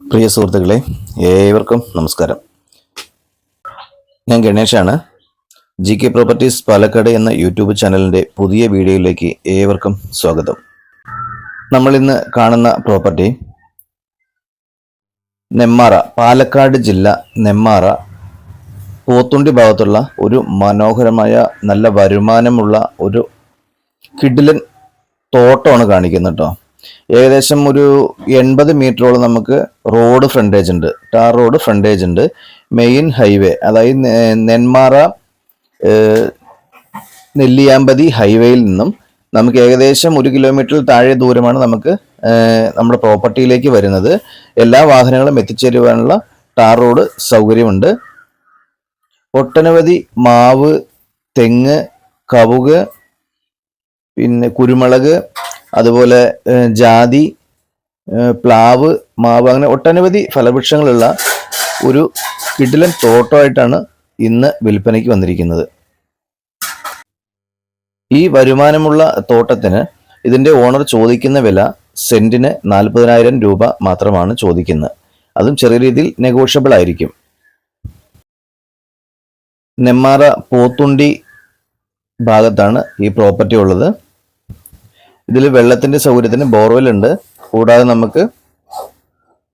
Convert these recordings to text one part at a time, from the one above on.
പ്രിയ സുഹൃത്തുക്കളെ ഏവർക്കും നമസ്കാരം. ഞാൻ ഗണേഷാണ്. ജി കെ പ്രോപ്പർട്ടീസ് പാലക്കാട് എന്ന യൂട്യൂബ് ചാനലിന്റെ പുതിയ വീഡിയോയിലേക്ക് ഏവർക്കും സ്വാഗതം. നമ്മളിന്ന് കാണുന്ന പ്രോപ്പർട്ടി നെമ്മാറ പാലക്കാട് ജില്ല നെമ്മാറ പോത്തുണ്ടി ഭാഗത്തുള്ള ഒരു മനോഹരമായ നല്ല വരുമാനമുള്ള ഒരു കിഡിലൻ തോട്ടമാണ് കാണിക്കുന്നത് കേട്ടോ. ഏകദേശം ഒരു എൺപത് മീറ്ററോളം നമുക്ക് റോഡ് ഫ്രണ്ടേജ് ഉണ്ട്. ടാർ റോഡ് ഫ്രണ്ടേജ് ഉണ്ട്. മെയിൻ ഹൈവേ അതായത് നെന്മാറ നെല്ലിയാമ്പതി ഹൈവേയിൽ നിന്നും നമുക്ക് ഏകദേശം ഒരു കിലോമീറ്ററിൽ താഴെ ദൂരമാണ് നമുക്ക് നമ്മുടെ പ്രോപ്പർട്ടിയിലേക്ക് വരുന്നത്. എല്ലാ വാഹനങ്ങളും എത്തിച്ചേരുവാനുള്ള ടാർ റോഡ് സൗകര്യമുണ്ട്. ഒട്ടനവധി മാവ് തെങ്ങ് കവുക് പിന്നെ കുരുമുളക് അതുപോലെ ജാതി പ്ലാവ് മാവ് അങ്ങനെ ഒട്ടനവധി ഫലവൃക്ഷങ്ങളുള്ള ഒരു കിടിലൻ തോട്ടമായിട്ടാണ് ഇന്ന് വിൽപ്പനയ്ക്ക് വന്നിരിക്കുന്നത്. ഈ വരുമാനമുള്ള തോട്ടത്തിന് ഇതിന്റെ ഓണർ ചോദിക്കുന്ന വില സെന്റിന് നാൽപ്പതിനായിരം രൂപ മാത്രമാണ് ചോദിക്കുന്നത്. അതും ചെറിയ രീതിയിൽ നെഗോഷ്യബിൾ ആയിരിക്കും. നെമ്മാറ പോത്തുണ്ടി ഭാഗത്താണ് ഈ പ്രോപ്പർട്ടി ഉള്ളത്. ഇതിൽ വെള്ളത്തിന്റെ സൗകര്യത്തിന് ബോർവെൽ ഉണ്ട്. കൂടാതെ നമുക്ക്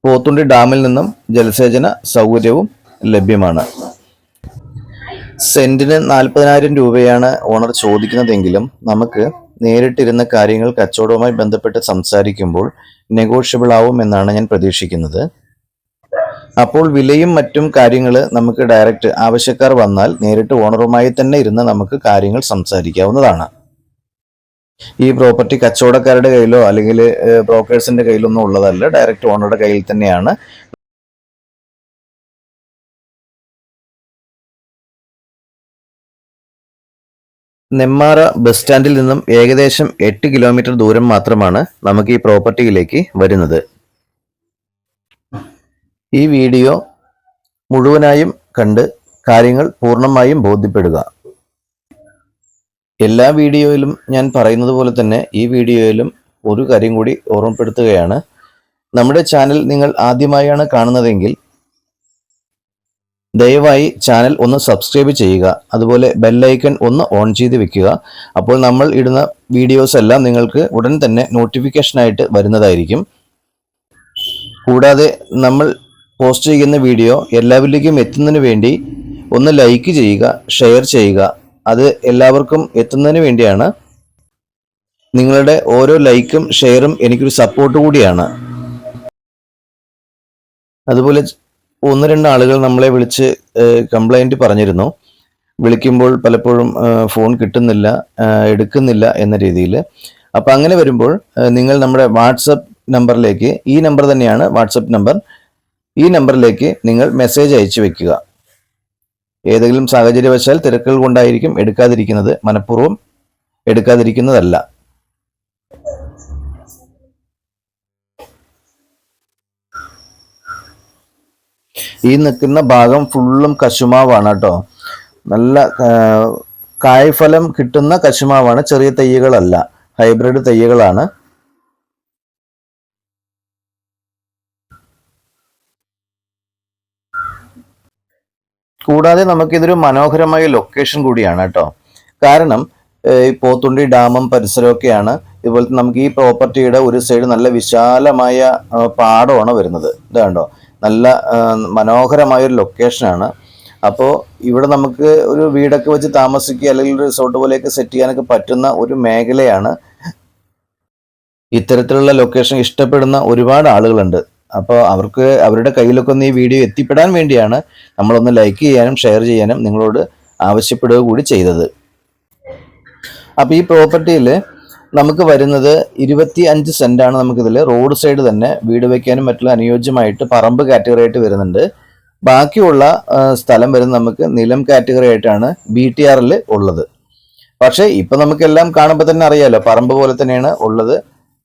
പോത്തുണ്ടി ഡാമിൽ നിന്നും ജലസേചന സൗകര്യവും ലഭ്യമാണ്. സെന്റിന് നാൽപ്പതിനായിരം രൂപയാണ് ഓണർ ചോദിക്കുന്നതെങ്കിലും നമുക്ക് നേരിട്ടിരുന്ന കാര്യങ്ങൾ കച്ചവടവുമായി ബന്ധപ്പെട്ട് സംസാരിക്കുമ്പോൾ നെഗോഷ്യബിൾ ആവും എന്നാണ് ഞാൻ പ്രതീക്ഷിക്കുന്നത്. അപ്പോൾ വിലയും മറ്റും കാര്യങ്ങൾ നമുക്ക് ഡയറക്റ്റ് ആവശ്യക്കാർ വന്നാൽ നേരിട്ട് ഓണറുമായി തന്നെ ഇരുന്ന് നമുക്ക് കാര്യങ്ങൾ സംസാരിക്കാവുന്നതാണ്. ഈ പ്രോപ്പർട്ടി കച്ചവടക്കാരുടെ കയ്യിലോ അല്ലെങ്കിൽ ബ്രോക്കേഴ്സിന്റെ കയ്യിലോ ഒന്നും ഉള്ളതല്ല ഡയറക്റ്റ് ഓണറുടെ കയ്യിൽ തന്നെയാണ്. നെമ്മാറ ബസ് സ്റ്റാൻഡിൽ നിന്നും ഏകദേശം എട്ട് കിലോമീറ്റർ ദൂരം മാത്രമാണ് നമുക്ക് ഈ പ്രോപ്പർട്ടിയിലേക്ക് വരുന്നത്. ഈ വീഡിയോ മുഴുവനായും കണ്ട് കാര്യങ്ങൾ പൂർണമായും ബോധ്യപ്പെടുക. എല്ലാ വീഡിയോയിലും ഞാൻ പറയുന്നത് പോലെ തന്നെ ഈ വീഡിയോയിലും ഒരു കാര്യം കൂടി ഓർമ്മപ്പെടുത്തുകയാണ്. നമ്മുടെ ചാനൽ നിങ്ങൾ ആദ്യമായാണ് കാണുന്നതെങ്കിൽ ദയവായി ചാനൽ ഒന്ന് സബ്സ്ക്രൈബ് ചെയ്യുക അതുപോലെ ബെല്ലൈക്കൺ ഒന്ന് ഓൺ ചെയ്ത് വെക്കുക. അപ്പോൾ നമ്മൾ ഇടുന്ന വീഡിയോസ് എല്ലാം നിങ്ങൾക്ക് ഉടൻ തന്നെ നോട്ടിഫിക്കേഷനായിട്ട് വരുന്നതായിരിക്കും. കൂടാതെ നമ്മൾ പോസ്റ്റ് ചെയ്യുന്ന വീഡിയോ എല്ലാവരിലേക്കും എത്തുന്നതിന് വേണ്ടി ഒന്ന് ലൈക്ക് ചെയ്യുക ഷെയർ ചെയ്യുക അത് എല്ലാവർക്കും എത്തുന്നതിന് വേണ്ടിയാണ്. നിങ്ങളുടെ ഓരോ ലൈക്കും ഷെയറും എനിക്കൊരു സപ്പോർട്ട് കൂടിയാണ്. അതുപോലെ ഒന്ന് രണ്ട് ആളുകൾ നമ്മളെ വിളിച്ച് കംപ്ലൈന്റ് പറഞ്ഞിരുന്നു. വിളിക്കുമ്പോൾ പലപ്പോഴും ഫോൺ കിട്ടുന്നില്ല എടുക്കുന്നില്ല എന്ന രീതിയിൽ. അപ്പോൾ അങ്ങനെ വരുമ്പോൾ നിങ്ങൾ നമ്മുടെ വാട്സപ്പ് നമ്പറിലേക്ക് ഈ നമ്പർ തന്നെയാണ് വാട്സപ്പ് നമ്പർ. ഈ നമ്പറിലേക്ക് നിങ്ങൾ മെസ്സേജ് അയച്ചു വെക്കുക. ഏതെങ്കിലും സാഹചര്യവശാൽ തിരക്കുകൾ കൊണ്ടായിരിക്കും എടുക്കാതിരിക്കുന്നത് മനഃപൂർവം എടുക്കാതിരിക്കുന്നതല്ല. ഈ നിൽക്കുന്ന ഭാഗം ഫുള്ളും കശുമാവാണ് കേട്ടോ. നല്ല കായ്ഫലം കിട്ടുന്ന കശുമാവാണ്. ചെറിയ തൈകളല്ല. ഹൈബ്രിഡ് തൈകളാണ്. കൂടാതെ നമുക്കിതൊരു മനോഹരമായ ലൊക്കേഷൻ കൂടിയാണ് കേട്ടോ. കാരണം ഈ പോത്തുണ്ടി ഡാമും പരിസരമൊക്കെയാണ്. ഇതുപോലെ നമുക്ക് ഈ പ്രോപ്പർട്ടിയുടെ ഒരു സൈഡ് നല്ല വിശാലമായ പാടമാണ് വരുന്നത്. ഇതാണ്ടോ നല്ല മനോഹരമായ ഒരു ലൊക്കേഷനാണ് അപ്പോൾ ഇവിടെ നമുക്ക് ഒരു വീടൊക്കെ വെച്ച് താമസിക്കുക അല്ലെങ്കിൽ റിസോർട്ട് പോലെയൊക്കെ സെറ്റ് ചെയ്യാനൊക്കെ പറ്റുന്ന ഒരു മേഖലയാണ്. ഇത്തരത്തിലുള്ള ലൊക്കേഷൻ ഇഷ്ടപ്പെടുന്ന ഒരുപാട് ആളുകളുണ്ട്. അപ്പോൾ അവർക്ക് അവരുടെ കയ്യിലൊക്കെ ഒന്ന് ഈ വീഡിയോ എത്തിപ്പെടാൻ വേണ്ടിയാണ് നമ്മളൊന്ന് ലൈക്ക് ചെയ്യാനും ഷെയർ ചെയ്യാനും നിങ്ങളോട് ആവശ്യപ്പെടുക കൂടി ചെയ്തത്. അപ്പോൾ ഈ പ്രോപ്പർട്ടിയിൽ നമുക്ക് വരുന്നത് ഇരുപത്തി അഞ്ച് സെന്റാണ് നമുക്കിതിൽ റോഡ് സൈഡ് തന്നെ വീട് വയ്ക്കാനും മറ്റുള്ള അനുയോജ്യമായിട്ട് പറമ്പ് കാറ്റഗറി ആയിട്ട് വരുന്നുണ്ട്. ബാക്കിയുള്ള സ്ഥലം വരുന്നത് നമുക്ക് നിലം കാറ്റഗറി ആയിട്ടാണ് ബി ടി ആറിൽ ഉള്ളത്. പക്ഷേ ഇപ്പം നമുക്കെല്ലാം കാണുമ്പോൾ തന്നെ അറിയാമല്ലോ പറമ്പ് പോലെ തന്നെയാണ് ഉള്ളത്.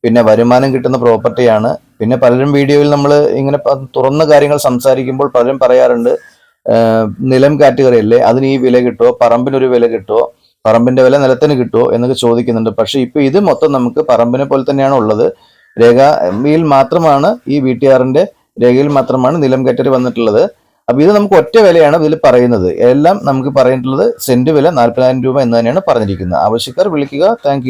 പിന്നെ വരുമാനം കിട്ടുന്ന പ്രോപ്പർട്ടിയാണ് പിന്നെ പലരും വീഡിയോയിൽ നമ്മൾ ഇങ്ങനെ തുറന്ന കാര്യങ്ങൾ സംസാരിക്കുമ്പോൾ പലരും പറയാറുണ്ട് നിലം കാറ്റഗറി അല്ലേ അതിന് ഈ വില കിട്ടുമോ പറമ്പിനൊരു വില കിട്ടുമോ പറമ്പിന്റെ വില നിലത്തിന് കിട്ടുമോ എന്നൊക്കെ ചോദിക്കുന്നുണ്ട്. പക്ഷെ ഇപ്പൊ ഇത് മൊത്തം നമുക്ക് പറമ്പിനെ പോലെ തന്നെയാണ് ഉള്ളത്. രേഖ രേഖയിൽ മാത്രമാണ് ഈ വി ടി ആറിന്റെ രേഖയിൽ മാത്രമാണ് നിലം കാറ്റഗറി വന്നിട്ടുള്ളത്. അപ്പൊ ഇത് നമുക്ക് ഒറ്റ വിലയാണ് ഇതിൽ പറയുന്നത്. എല്ലാം നമുക്ക് പറഞ്ഞിട്ടുള്ളത് സെന്റ് വില നാൽപ്പതിനായിരം രൂപ എന്ന് തന്നെയാണ് പറഞ്ഞിരിക്കുന്നത്. ആവശ്യക്കാർ വിളിക്കുക. താങ്ക്